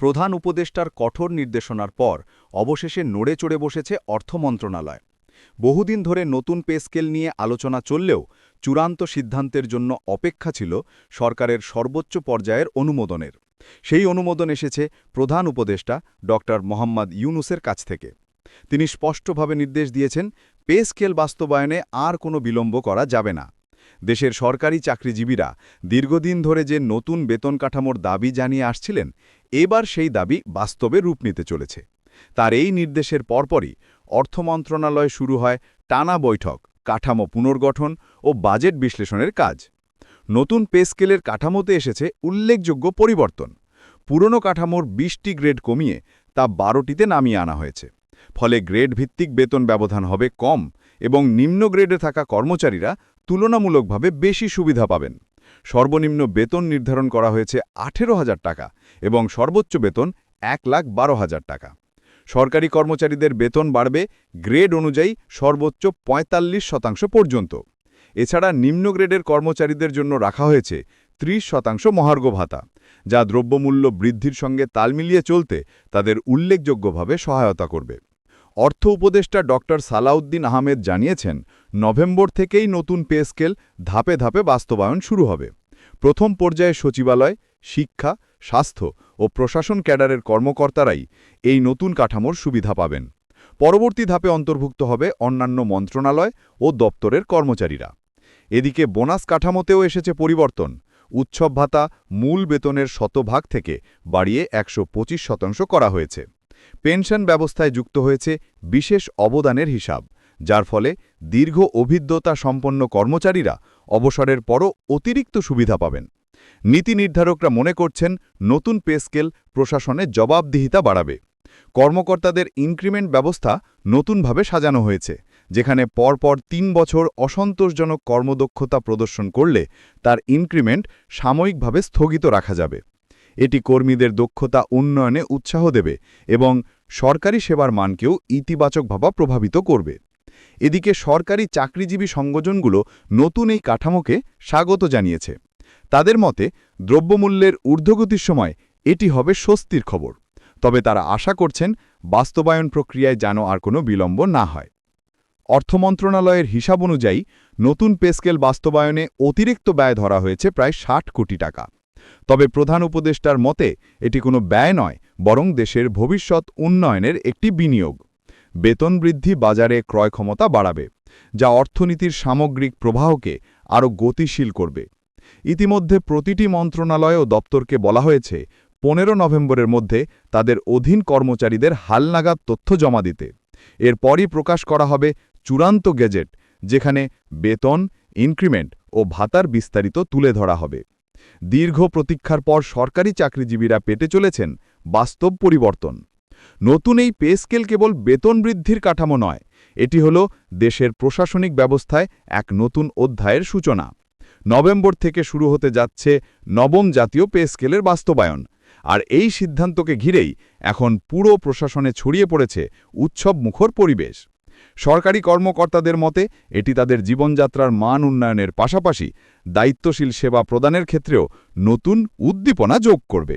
প্রধান উপদেষ্টার কঠোর নির্দেশনার পর অবশেষে নড়ে চড়ে বসেছে অর্থ মন্ত্রণালয়। বহুদিন ধরে নতুন পে স্কেল নিয়ে আলোচনা চললেও চূড়ান্ত সিদ্ধান্তের জন্য অপেক্ষা ছিল সরকারের সর্বোচ্চ পর্যায়ের অনুমোদনের। সেই অনুমোদন এসেছে প্রধান উপদেষ্টা ড মোহাম্মদ ইউনুসের কাছ থেকে। তিনি স্পষ্টভাবে নির্দেশ দিয়েছেন, পে স্কেল বাস্তবায়নে আর কোনো বিলম্ব করা যাবে না। দেশের সরকারি চাকরিজীবীরা দীর্ঘদিন ধরে যে নতুন বেতন কাঠামোর দাবি জানিয়ে আসছিলেন, এবার সেই দাবি বাস্তবে রূপ নিতে চলেছে। তার এই নির্দেশের পরপরই অর্থ মন্ত্রণালয় শুরু হয় টানা বৈঠক, কাঠামো পুনর্গঠন ও বাজেট বিশ্লেষণের কাজ। নতুন পে স্কেলের কাঠামোতে এসেছে উল্লেখযোগ্য পরিবর্তন। পুরনো কাঠামোর ২০টি গ্রেড কমিয়ে তা বারোটিতে নামিয়ে আনা হয়েছে। ফলে গ্রেড ভিত্তিক বেতন ব্যবধান হবে কম এবং নিম্ন গ্রেডে থাকা কর্মচারীরা তুলনামূলকভাবে বেশি সুবিধা পাবেন। সর্বনিম্ন বেতন নির্ধারণ করা হয়েছে আঠেরো হাজার টাকা এবং সর্বোচ্চ বেতন এক লাখ বারো হাজার টাকা। সরকারি কর্মচারীদের বেতন বাড়বে গ্রেড অনুযায়ী সর্বোচ্চ ৪৫ শতাংশ পর্যন্ত। এছাড়া নিম্ন গ্রেডের কর্মচারীদের জন্য রাখা হয়েছে ৩০ শতাংশ মহার্ঘ ভাতা, যা দ্রব্যমূল্য বৃদ্ধির সঙ্গে তাল মিলিয়ে চলতে তাদের উল্লেখযোগ্যভাবে সহায়তা করবে। অর্থ উপদেষ্টা ডক্টর সালাউদ্দিন আহমেদ জানিয়েছেন, নভেম্বর থেকেই নতুন পে স্কেল ধাপে ধাপে বাস্তবায়ন শুরু হবে। প্রথম পর্যায়ে সচিবালয়, শিক্ষা, স্বাস্থ্য ও প্রশাসন ক্যাডারের কর্মকর্তারাই এই নতুন কাঠামোর সুবিধা পাবেন। পরবর্তী ধাপে অন্তর্ভুক্ত হবে অন্যান্য মন্ত্রণালয় ও দপ্তরের কর্মচারীরা। এদিকে বোনাস কাঠামোতেও এসেছে পরিবর্তন। উৎসব ভাতা মূল বেতনের শতভাগ থেকে বাড়িয়ে একশো পঁচিশ শতাংশ করা হয়েছে। পেনশন ব্যবস্থায় যুক্ত হয়েছে বিশেষ অবদানের হিসাব, যার ফলে দীর্ঘ অভিজ্ঞতা সম্পন্ন কর্মচারীরা অবসরের পরও অতিরিক্ত সুবিধা পাবেন। নীতি নির্ধারকরা মনে করছেন নতুন পে স্কেল প্রশাসনে জবাবদিহিতা বাড়াবে। কর্মকর্তাদের ইনক্রিমেন্ট ব্যবস্থা নতুনভাবে সাজানো হয়েছে, যেখানে পরপর তিন বছর অসন্তোষজনক কর্মদক্ষতা প্রদর্শন করলে তার ইনক্রিমেন্ট সাময়িকভাবে স্থগিত রাখা যাবে। এটি কর্মীদের দক্ষতা উন্নয়নে উৎসাহ দেবে এবং সরকারি সেবার মানকেও ইতিবাচকভাবে প্রভাবিত করবে। এদিকে সরকারি চাকরিজীবী সংগঠনগুলো নতুন এই কাঠামোকে স্বাগত জানিয়েছে। তাদের মতে, দ্রব্যমূল্যের ঊর্ধ্বগতির সময় এটি হবে স্বস্তির খবর। তবে তারা আশা করছেন বাস্তবায়ন প্রক্রিয়ায় যেন আর কোনো বিলম্ব না হয়। অর্থ মন্ত্রণালয়ের হিসাব অনুযায়ী নতুন পেস্কেল বাস্তবায়নে অতিরিক্ত ব্যয় ধরা হয়েছে প্রায় ষাট কোটি টাকা। তবে প্রধান উপদেষ্টার মতে, এটি কোনো ব্যয় নয়, বরং দেশের ভবিষ্যৎ উন্নয়নের একটি বিনিয়োগ। বেতন বৃদ্ধি বাজারে ক্রয় ক্ষমতা বাড়াবে, যা অর্থনীতির সামগ্রিক প্রবাহকে আরও গতিশীল করবে। ইতিমধ্যে প্রতিটি মন্ত্রণালয় ও দপ্তরকে বলা হয়েছে, পনেরো নভেম্বরের মধ্যে তাদের অধীন কর্মচারীদের হালনাগাদ তথ্য জমা দিতে। এরপরই প্রকাশ করা হবে চূড়ান্ত গেজেট, যেখানে বেতন, ইনক্রিমেন্ট ও ভাতার বিস্তারিত তুলে ধরা হবে। দীর্ঘ প্রতীক্ষার পর সরকারি চাকরিজীবীরা পেতে চলেছেন বাস্তব পরিবর্তন। নতুন এই পে স্কেল কেবল বেতন বৃদ্ধির কাঠামো নয়, এটি হল দেশের প্রশাসনিক ব্যবস্থায় এক নতুন অধ্যায়ের সূচনা। নভেম্বর থেকে শুরু হতে যাচ্ছে নবম জাতীয় পে স্কেলের বাস্তবায়ন, আর এই সিদ্ধান্তকে ঘিরেই এখন পুরো প্রশাসনে ছড়িয়ে পড়েছে উৎসব মুখর পরিবেশ। সরকারি কর্মকর্তাদের মতে, এটি তাদের জীবনযাত্রার মান উন্নয়নের পাশাপাশি দায়িত্বশীল সেবা প্রদানের ক্ষেত্রেও নতুন উদ্দীপনা যোগ করবে।